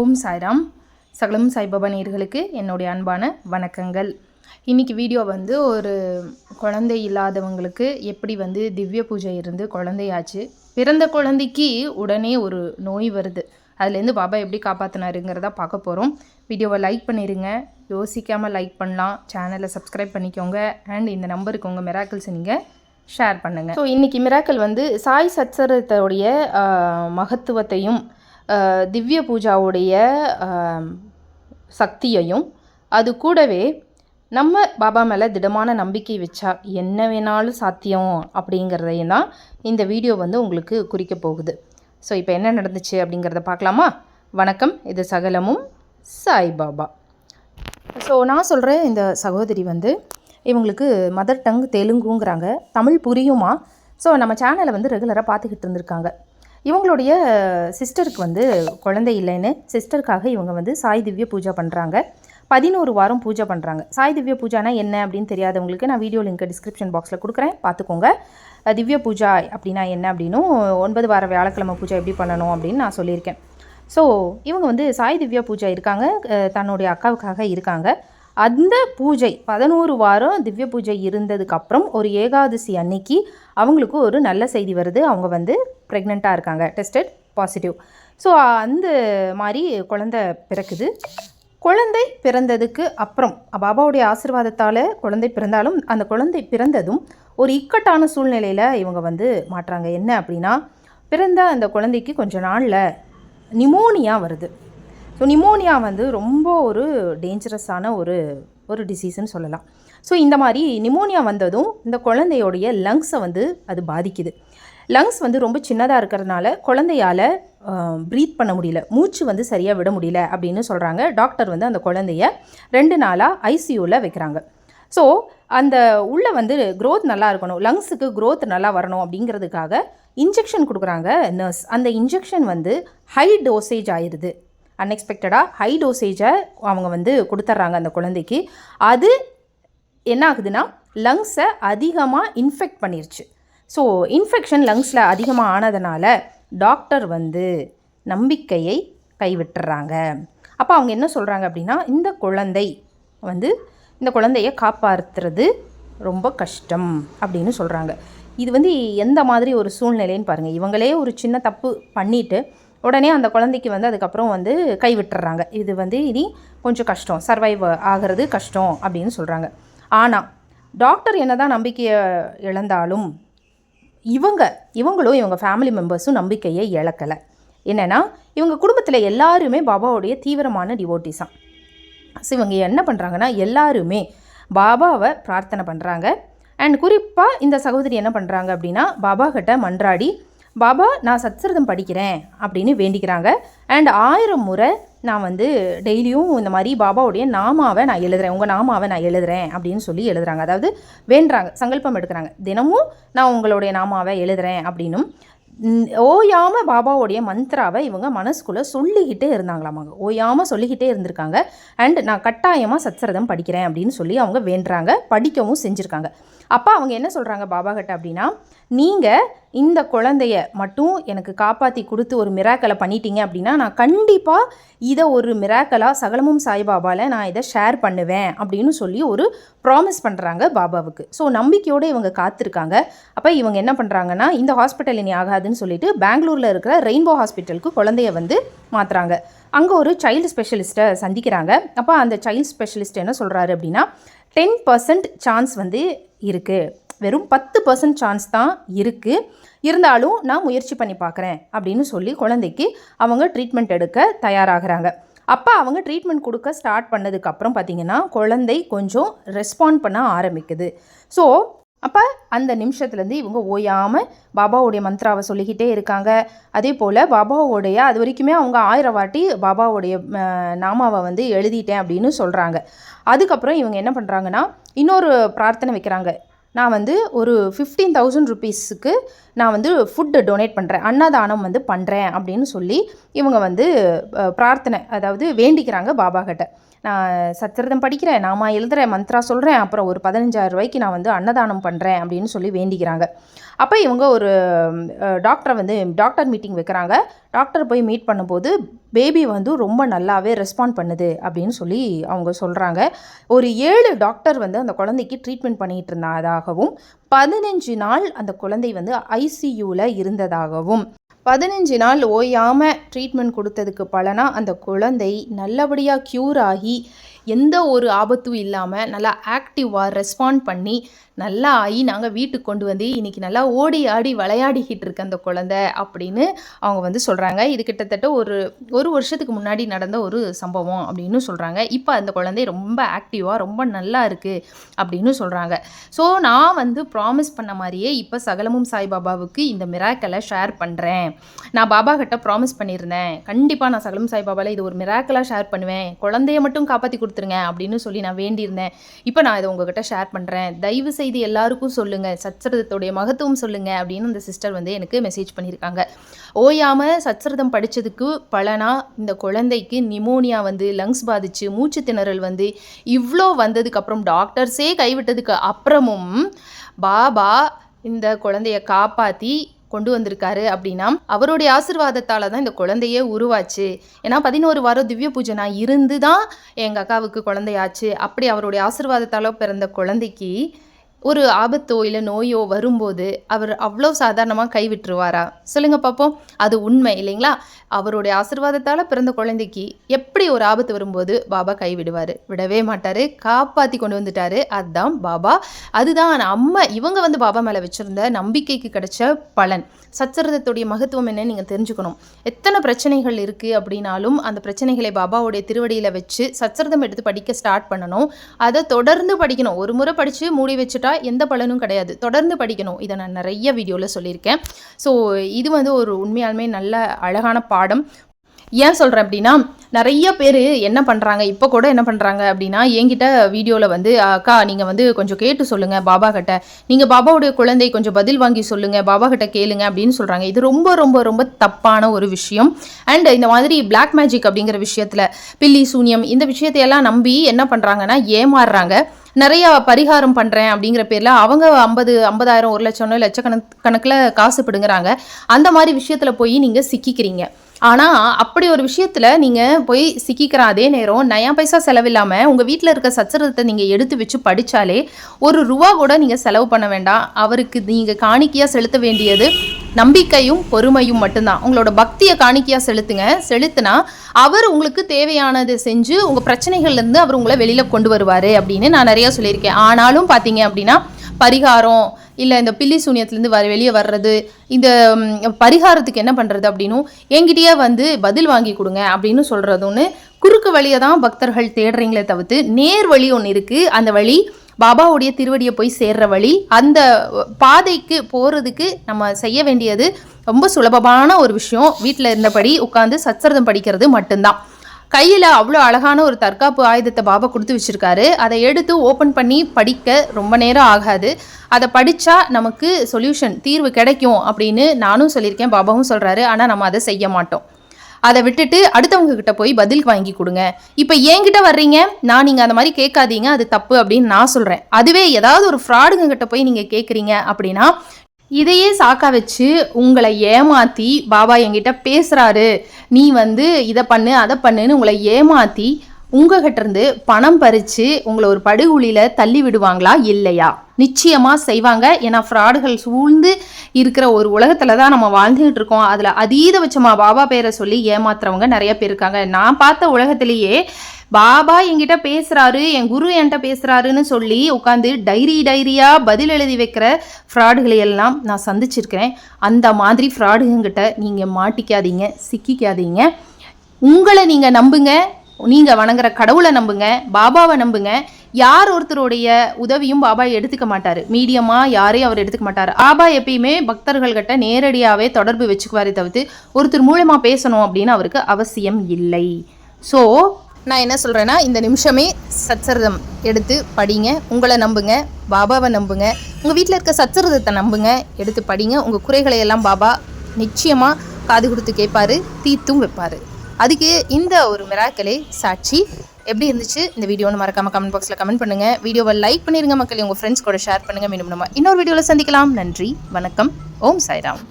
ஓம் சாய்ராம். சகலம் சாய்பாபா நேர்களுக்கு என்னுடைய அன்பான வணக்கங்கள். இன்றைக்கி வீடியோ வந்து ஒரு குழந்தை இல்லாதவங்களுக்கு எப்படி வந்து திவ்ய பூஜை இருந்து குழந்தையாச்சு. பிறந்த குழந்தைக்கு உடனே ஒரு நோய் வருது. அதுலேருந்து பாபா எப்படி காப்பாற்றினாருங்கிறத பார்க்க போகிறோம் வீடியோவை லைக் பண்ணிடுங்க யோசிக்காமல் லைக் பண்ணலாம். சேனலை சப்ஸ்கிரைப் பண்ணிக்கோங்க. அண்ட் இந்த நம்பருக்கு உங்கள் மிராக்கிள்ஸை நீங்கள் ஷேர் பண்ணுங்கள் ஸோ இன்றைக்கி மிராக்கள் வந்து சாய் சச்சரத்தோடைய மகத்துவத்தையும் திவ்ய பூஜாவுடைய சக்தியையும் அது கூடவே நம்ம பாபா மேலே திடமான நம்பிக்கை வச்சா என்ன வேணாலும் சாத்தியம் அப்படிங்கிறதையும் தான் இந்த வீடியோ வந்து உங்களுக்கு குறிக்க போகுது. ஸோ இப்போ என்ன நடந்துச்சு அப்படிங்கிறத பார்க்கலாமா? வணக்கம். இது சகலமும் சாய்பாபா ஸோ நான் சொல்கிறேன் இந்த சகோதரி வந்து இவங்களுக்கு மதர் டங் தெலுங்குங்கிறாங்க தமிழ் புரியுமா? ஸோ நம்ம சேனலை வந்து ரெகுலராக பார்த்துக்கிட்டு இருந்திருக்காங்க. இவங்களுடைய சிஸ்டருக்கு வந்து குழந்தை இல்லைன்னு சிஸ்டருக்காக இவங்க வந்து சாய் திவ்ய பூஜை பண்ணுறாங்க பதினோரு வாரம் பூஜை பண்ணுறாங்க சாய் திவ்ய பூஜானா என்ன அப்படின்னு தெரியாதவங்களுக்கு நான் வீடியோ லிங்க் டிஸ்கிரிப்ஷன் பாக்ஸில் கொடுக்குறேன். பார்த்துக்கோங்க. திவ்ய பூஜா அப்படின்னா என்ன அப்படின்னும் ஒன்பது வார வியாழக்கிழமை பூஜை எப்படி பண்ணணும் அப்படின்னு நான் சொல்லியிருக்கேன். ஸோ இவங்க வந்து சாய் திவ்யா பூஜா இருக்காங்க. தன்னுடைய அக்காவுக்காக இருக்காங்க. அந்த பூஜை பதினோரு வாரம் திவ்ய பூஜை இருந்ததுக்கப்புறம் ஒரு ஏகாதசி அன்னைக்கு அவங்களுக்கு ஒரு நல்ல செய்தி வருது. அவங்க வந்து ப்ரெக்னெண்ட்டாக இருக்காங்க. டெஸ்டட் பாசிட்டிவ் ஸோ அந்த மாதிரி குழந்தை பிறக்குது. குழந்தை பிறந்ததுக்கு அப்புறம் பாபாவுடைய ஆசீர்வாதத்தால் குழந்தை பிறந்தாலும் அந்த குழந்தை பிறந்ததும் ஒரு இக்கட்டான சூழ்நிலையில் இவங்க வந்து மாட்டுறாங்க என்ன அப்படின்னா பிறந்த அந்த குழந்தைக்கு கொஞ்சம் நாளில் நிமோனியா வருது. ஸோ நிமோனியா வந்து ரொம்ப ஒரு டேஞ்சரஸான ஒரு ஒரு டிசீஸ்னு சொல்லலாம். ஸோ இந்த மாதிரி நிமோனியா வந்ததும் இந்த குழந்தையோடைய லங்ஸை வந்து அது பாதிக்குது. லங்ஸ் வந்து ரொம்ப சின்னதாக இருக்கிறதுனால குழந்தையால் ப்ரீத் பண்ண முடியல. மூச்சு வந்து சரியாக விட முடியல அப்படின்னு சொல்கிறாங்க டாக்டர் வந்து அந்த குழந்தைய ரெண்டு நாளாக ஐசியூவில் வைக்கிறாங்க. ஸோ அந்த உள்ளே வந்து க்ரோத் நல்லா இருக்கணும். லங்ஸுக்கு க்ரோத் நல்லா வரணும் அப்படிங்கிறதுக்காக இன்ஜெக்ஷன் கொடுக்குறாங்க நர்ஸ் அந்த இன்ஜெக்ஷன் வந்து ஹை டோசேஜ் ஆயிடுது அன்எக்ஸ்பெக்டடாக ஹை டோசேஜை அவங்க வந்து கொடுத்துட்றாங்க அந்த குழந்தைக்கு. அது என்ன ஆகுதுன்னா லங்ஸை அதிகமாக இன்ஃபெக்ட் பண்ணிருச்சு. ஸோ இன்ஃபெக்ஷன் லங்ஸில் அதிகமாக ஆனதுனால டாக்டர் வந்து நம்பிக்கையை கைவிட்டுறாங்க. அப்போ அவங்க என்ன சொல்கிறாங்க அப்படின்னா இந்த குழந்தை வந்து இந்த குழந்தைய காப்பாற்றுறது ரொம்ப கஷ்டம் அப்படின்னு சொல்கிறாங்க இது வந்து எந்த மாதிரி ஒரு சூழ்நிலைன்னு பாருங்கள் இவங்களே ஒரு சின்ன தப்பு பண்ணிவிட்டு உடனே அந்த குழந்தைக்கு வந்து அதுக்கப்புறம் வந்து கைவிட்டுறாங்க. இது வந்து இனி கொஞ்சம் கஷ்டம். சர்வைவ் ஆகிறது கஷ்டம் அப்படின்னு சொல்கிறாங்க ஆனால் டாக்டர் என்ன தான் நம்பிக்கையை இழந்தாலும் இவங்க இவங்களும் இவங்க ஃபேமிலி மெம்பர்ஸும் நம்பிக்கையை இழக்கலை. என்னென்னா இவங்க குடும்பத்தில் எல்லாருமே பாபாவுடைய தீவிரமான டிவோட்டிஸாக ஸோ இவங்க என்ன பண்ணுறாங்கன்னா எல்லாருமே பாபாவை பிரார்த்தனை பண்ணுறாங்க அண்ட் குறிப்பாக இந்த சகோதரி என்ன பண்ணுறாங்க அப்படின்னா பாபா கிட்ட மன்றாடி பாபா நான் சத்சரிதம் படிக்கிறேன் அப்படின்னு வேண்டிக்கிறாங்க. அண்ட் ஆயிரம் முறை நான் வந்து டெய்லியும் இந்த மாதிரி பாபாவுடைய நாமாவை நான் எழுதுறேன். உங்கள் நாமாவை நான் எழுதுறேன் அப்படின்னு சொல்லி எழுதுறாங்க. அதாவது வேண்டுறாங்க சங்கல்பம் எடுக்கிறாங்க. தினமும் நான் உங்களுடைய நாமாவை எழுதுறேன் அப்படின்னும். ஓயாமல் பாபாவுடைய மந்த்ராவை இவங்க மனசுக்குள்ளே சொல்லிக்கிட்டே இருந்தாங்களாமாங்க. ஓயாமல் சொல்லிக்கிட்டே இருந்திருக்காங்க. அண்ட் நான் கட்டாயமாக சத்சரதம் படிக்கிறேன் அப்படின்னு சொல்லி அவங்க வேண்டுறாங்க. படிக்கவும் செஞ்சுருக்காங்க. அப்போ அவங்க என்ன சொல்கிறாங்க பாபா கிட்ட அப்படின்னா நீங்கள் இந்த குழந்தைய மட்டும் எனக்கு காப்பாற்றி கொடுத்து ஒரு மிராக்கலை பண்ணிட்டீங்க அப்படின்னா நான் கண்டிப்பாக இதை ஒரு மிராக்கலாக சகலமும் சாய்பாபாவில் நான் இதை ஷேர் பண்ணுவேன் அப்படின்னு சொல்லி ஒரு ப்ராமிஸ் பண்ணுறாங்க பாபாவுக்கு. ஸோ நம்பிக்கையோடு இவங்க காத்திருக்காங்க. அப்போ இவங்க என்ன பண்ணுறாங்கன்னா இந்த ஹாஸ்பிட்டல் இனி ஆகாதுன்னு சொல்லிட்டு பெங்களூரில் இருக்கிற ரெயின்போ ஹாஸ்பிட்டலுக்கு குழந்தைய வந்து மாற்றுறாங்க அங்கே ஒரு சைல்டு ஸ்பெஷலிஸ்ட்டை சந்திக்கிறாங்க. அப்போ அந்த சைல்டு ஸ்பெஷலிஸ்ட் என்ன சொல்கிறாரு அப்படின்னா டென் பர்சன்ட் சான்ஸ் வந்து இருக்குது வெறும் பத்து பர்சன்ட் சான்ஸ் தான் இருக்குது இருந்தாலும் நான் முயற்சி பண்ணி பார்க்குறேன் அப்படின்னு சொல்லி குழந்தைக்கு அவங்க ட்ரீட்மெண்ட் எடுக்க தயாராகிறாங்க. அப்போ அவங்க ட்ரீட்மெண்ட் கொடுக்க ஸ்டார்ட் பண்ணதுக்கப்புறம் பார்த்திங்கன்னா குழந்தை கொஞ்சம் ரெஸ்பாண்ட் பண்ண ஆரம்பிக்குது. ஸோ அப்போ அந்த நிமிஷத்துலேருந்து இவங்க ஓயாமல் பாபாவுடைய மந்த்ராவை சொல்லிக்கிட்டே இருக்காங்க. அதே போல் பாபாவோடைய அது வரைக்குமே அவங்க ஆயிரம் வாட்டி பாபாவுடைய நாமாவை வந்து எழுதிட்டேன் அப்படின்னு சொல்கிறாங்க அதுக்கப்புறம் இவங்க என்ன பண்ணுறாங்கன்னா இன்னொரு பிரார்த்தனை வைக்கிறாங்க. நான் வந்து ஒரு ஃபிஃப்டீன் தௌசண்ட் ருபீஸுக்கு நான் வந்து ஃபுட்டு டொனேட் பண்ணுறேன் அன்னதானம் வந்து பண்ணுறேன் அப்படின்னு சொல்லி இவங்க வந்து பிரார்த்தனை அதாவது வேண்டிக்கிறாங்க பாபா கிட்ட. நான் சத்திரதம் படிக்கிறேன் நாம எழுதுறேன் மந்த்ரா சொல்கிறேன் அப்புறம் ஒரு பதினஞ்சாயிரம் ரூபாய்க்கு நான் வந்து அன்னதானம் பண்ணுறேன் அப்படின்னு சொல்லி வேண்டிக்கிறாங்க. அப்போ இவங்க ஒரு டாக்டரை வந்து டாக்டர் மீட்டிங் வைக்கிறாங்க. டாக்டர் போய் மீட் பண்ணும்போது பேபி வந்து ரொம்ப நல்லாவே ரெஸ்பாண்ட் பண்ணுது அப்படின்னு சொல்லி அவங்க சொல்கிறாங்க ஒரு ஏழு டாக்டர் வந்து அந்த குழந்தைக்கு ட்ரீட்மெண்ட் பண்ணிகிட்டு இருந்ததாகவும் பதினஞ்சு நாள் அந்த குழந்தை வந்து ஐசியூவில் இருந்ததாகவும் பதினஞ்சு நாள் ஓயாமல் ட்ரீட்மெண்ட் கொடுத்ததுக்கு பலனாக அந்த குழந்தை நல்லபடியாக க்யூர் ஆகி எந்த ஒரு ஆபத்தும் இல்லாமல் நல்லா ஆக்டிவாக ரெஸ்பாண்ட் பண்ணி நல்லா ஆகி நாங்கள் வீட்டுக்கு கொண்டு வந்து இன்றைக்கி நல்லா ஓடி ஆடி விளையாடிக்கிட்டு இருக்க அந்த குழந்தை அப்படின்னு அவங்க வந்து சொல்கிறாங்க இது கிட்டத்தட்ட ஒரு ஒரு வருஷத்துக்கு முன்னாடி நடந்த ஒரு சம்பவம் அப்படின்னு சொல்கிறாங்க இப்போ அந்த குழந்தை ரொம்ப ஆக்டிவாக ரொம்ப நல்லா இருக்குது அப்படின்னு சொல்கிறாங்க ஸோ நான் வந்து ப்ராமிஸ் பண்ண மாதிரியே இப்போ சகலமும் சாய்பாபாவுக்கு இந்த மிராக்கலை ஷேர் பண்ணுறேன் நான் பாபா கிட்ட ப்ராமிஸ் பண்ணியிருந்தேன். கண்டிப்பாக நான் சகலம் சாய்பாபாவில் இது ஒரு மிராக்கலாக ஷேர் பண்ணுவேன். குழந்தைய மட்டும் காப்பாற்றி கொடுத்துருங்க அப்படின்னு சொல்லி நான் வேண்டியிருந்தேன். இப்போ நான் இதை உங்ககிட்ட ஷேர் பண்ணுறேன் தயவு செய்து எல்லாருக்கும் சொல்லுங்கள் சச்சரதத்துடைய மகத்துவம் சொல்லுங்கள் அப்படின்னு அந்த சிஸ்டர் வந்து எனக்கு மெசேஜ் பண்ணியிருக்காங்க. ஓயாமல் சச்சரதம் படித்ததுக்கு பலனா இந்த குழந்தைக்கு நிமோனியா வந்து லங்ஸ் பாதிச்சு மூச்சு திணறல் வந்து இவ்வளோ வந்ததுக்கப்புறம் டாக்டர்ஸே கைவிட்டதுக்கு அப்புறமும் பாபா இந்த குழந்தைய காப்பாற்றி கொண்டு வந்திருக்காரு அப்படின்னா அவருடைய ஆசிர்வாதத்தால் தான் இந்த குழந்தையே உருவாச்சு. ஏன்னா பதினோரு வாரம் திவ்ய பூஜை நான் இருந்து தான் எங்கள் அக்காவுக்கு குழந்தையாச்சு. அப்படி அவருடைய ஆசிர்வாதத்தால் பிறந்த குழந்தைக்கு ஒரு ஆபத்தோ இல்லை நோயோ வரும்போது அவர் அவ்வளோ சாதாரணமாக கைவிட்டுருவாரா சொல்லுங்கள் பார்ப்போம் அது உண்மை இல்லைங்களா? அவருடைய ஆசிர்வாதத்தால் பிறந்த குழந்தைக்கு எப்படி ஒரு ஆபத்து வரும்போது பாபா கைவிடுவார் விடவே மாட்டார். காப்பாற்றி கொண்டு வந்துட்டார். அதுதான் பாபா. அதுதான் அம்மா இவங்க வந்து பாபா மேலே வச்சுருந்த நம்பிக்கைக்கு கிடைச்ச பலன். சச்சரதத்துடைய மகத்துவம் என்னன்னு நீங்கள் தெரிஞ்சுக்கணும். எத்தனை பிரச்சனைகள் இருக்குது அப்படின்னாலும் அந்த பிரச்சனைகளை பாபாவுடைய திருவடியில் வச்சு சச்சரதம் எடுத்து படிக்க ஸ்டார்ட் பண்ணணும். அதை தொடர்ந்து படிக்கணும். ஒரு முறை படித்து மூடி வச்சுட்டா எந்த பலனும் கிடையாது. தொடர்ந்து படிக்கணும். இதை நான் நிறைய வீடியோவில் சொல்லியிருக்கேன். ஸோ இது வந்து ஒரு உண்மையாலுமே நல்ல அழகான பாடம் ஏன் சொல்கிறேன் அப்படின்னா நிறைய பேர் என்ன பண்ணுறாங்க இப்போ கூட என்ன பண்ணுறாங்க அப்படின்னா என்கிட்ட வீடியோவில் வந்து அக்கா நீங்கள் வந்து கொஞ்சம் கேட்டு சொல்லுங்கள் பாபா கிட்ட. நீங்கள் பாபாவுடைய குழந்தை கொஞ்சம் பதில் வாங்கி சொல்லுங்கள் பாபா கிட்ட கேளுங்க அப்படின்னு சொல்கிறாங்க இது ரொம்ப ரொம்ப ரொம்ப தப்பான ஒரு விஷயம். அண்ட் இந்த மாதிரி பிளாக் மேஜிக் அப்படிங்கிற விஷயத்தில் பில்லி சூனியம் இந்த விஷயத்தையெல்லாம் நம்பி என்ன பண்ணுறாங்கன்னா ஏமாறுறாங்க. நிறைய பரிகாரம் பண்ணுறேன் அப்படிங்கிற பேரில் அவங்க ஐம்பது ஐம்பதாயிரம் ஒரு லட்சம் லட்சக்கணக் கணக்கில் காசு பிடுங்குறாங்க. அந்த மாதிரி விஷயத்தில் போய் நீங்கள் சிக்கிக்கிறீங்க. ஆனால் அப்படி ஒரு விஷயத்தில் நீங்கள் போய் சிக்கிக்கிற அதே நேரம் நயா பைசா செலவில்லாமல் உங்கள் வீட்டில் இருக்க சச்சரத்தை நீங்கள் எடுத்து வச்சு படித்தாலே ஒரு ரூபா கூட நீங்கள் செலவு பண்ண வேண்டாம். அவருக்கு நீங்கள் காணிக்கையாக செலுத்த வேண்டியது நம்பிக்கையும் பொறுமையும் மட்டும்தான். உங்களோட பக்தியை காணிக்கையாக செலுத்துங்க. செலுத்தினா அவர் உங்களுக்கு தேவையானதை செஞ்சு உங்கள் பிரச்சனைகள்லேருந்து அவர் உங்களை வெளியில் கொண்டு வருவார் அப்படின்னு நான் நிறையா சொல்லியிருக்கேன். ஆனாலும் பார்த்தீங்க அப்படின்னா பரிகாரம் இல்லை இந்த பில்லி சூனியத்துலேருந்து வர வெளியே வர்றது இந்த பரிகாரத்துக்கு என்ன பண்ணுறது அப்படின்னும் என்கிட்டயே வந்து பதில் வாங்கி கொடுங்க அப்படின்னு சொல்கிறதுன்னு குறுக்கு வழியை தான் பக்தர்கள் தேடுறீங்களே தவிர்த்து நேர் வழி ஒன்று இருக்குது அந்த வழி பாபாவுடைய திருவடியை போய் சேர்ற வழி அந்த பாதைக்கு போகிறதுக்கு நம்ம செய்ய வேண்டியது ரொம்ப சுலபமான ஒரு விஷயம். வீட்டில் இருந்தபடி உட்காந்து சச்சரதம் படிக்கிறது மட்டும்தான். கையில் அவ்வளோ அழகான ஒரு தற்காப்பு ஆயுதத்தை பாபா கொடுத்து வச்சிருக்காரு. அதை எடுத்து ஓப்பன் பண்ணி படிக்க ரொம்ப நேரம் ஆகாது. அதை படித்தா நமக்கு சொல்யூஷன் தீர்வு கிடைக்கும் அப்படின்னு நானும் சொல்லியிருக்கேன் பாபாவும் சொல்கிறாரு ஆனால் நம்ம அதை செய்ய மாட்டோம். அதை விட்டுட்டு அடுத்தவங்க கிட்ட போய் பதில் வாங்கி கொடுங்க. இப்போ என்கிட்ட வர்றீங்க நான் நீங்கள் அந்த மாதிரி கேட்காதீங்க அது தப்பு அப்படின்னு நான் சொல்கிறேன் அதுவே ஏதாவது ஒரு ஃப்ராடுங்க கிட்ட போய் நீங்கள் கேட்குறீங்க அப்படின்னா இதையே சாக்கா வச்சு உங்களை ஏமாத்தி பாபா என்கிட்ட பேசுகிறாரு நீ வந்து இதை பண்ணு அதை பண்ணுன்னு உங்களை ஏமாத்தி உங்ககிட்டருந்து பணம் பறித்து உங்களை ஒரு படுகுழியில் தள்ளி விடுவாங்களா இல்லையா? நிச்சயமாக செய்வாங்க. ஏன்னா ஃப்ராடுகள் சூழ்ந்து இருக்கிற ஒரு உலகத்தில் தான் நம்ம வாழ்ந்துகிட்டு இருக்கோம். அதில் அதீதபட்சமாக பாபா பேரை சொல்லி ஏமாத்துறவங்க நிறைய பேர் இருக்காங்க. நான் பார்த்த உலகத்திலேயே பாபா என்கிட்ட பேசுகிறாரு என் குரு என்கிட்ட பேசுகிறாருன்னு சொல்லி உட்காந்து டைரி டைரியாக பதில் எழுதி வைக்கிற ஃப்ராடுகளை எல்லாம் நான் சந்திச்சிருக்கிறேன். அந்த மாதிரி ஃப்ராடுங்கிட்ட நீங்கள் மாட்டிக்காதீங்க சிக்கிக்காதீங்க. உங்களை நீங்கள் நம்புங்க. நீங்கள் வணங்குற கடவுளை நம்புங்க பாபாவை நம்புங்க. யார் ஒருத்தருடைய உதவியும் பாபா எடுத்துக்க மாட்டார். மீடியமாக யாரையும் அவர் எடுத்துக்க மாட்டார். பாபா எப்பயுமே பக்தர்கள்கிட்ட நேரடியாகவே தொடர்பு வச்சுக்குவாரே தவிர்த்து ஒருத்தர் மூலமாக பேசணும் அப்படின்னு அவருக்கு அவசியம் இல்லை. ஸோ நான் என்ன சொல்கிறேன்னா இந்த நிமிஷமே சச்சரிதம் எடுத்து படிங்க. உங்களை நம்புங்க பாபாவை நம்புங்க. உங்கள் வீட்டில் இருக்க சச்சரிதத்தை நம்புங்க எடுத்து படிங்க. உங்கள் குறைகளை எல்லாம் பாபா நிச்சயமாக காது கொடுத்து கேட்பாரு தீர்த்தும் வைப்பார். அதுக்கு இந்த ஒரு மிராக்களே சாட்சி எப்படி இருந்துச்சு? இந்த வீடியோன்னு மறக்காம கமெண்ட் பாக்ஸில் கமெண்ட் பண்ணுங்கள் வீடியோவை லைக் பண்ணிடுங்க மக்கள். உங்கள் ஃப்ரெண்ட்ஸ் கூட ஷேர் பண்ணுங்கள் மீண்டும் நம்ம இன்னொரு வீடியோவில் சந்திக்கலாம். நன்றி. வணக்கம். ஓம் சாய்ராம்.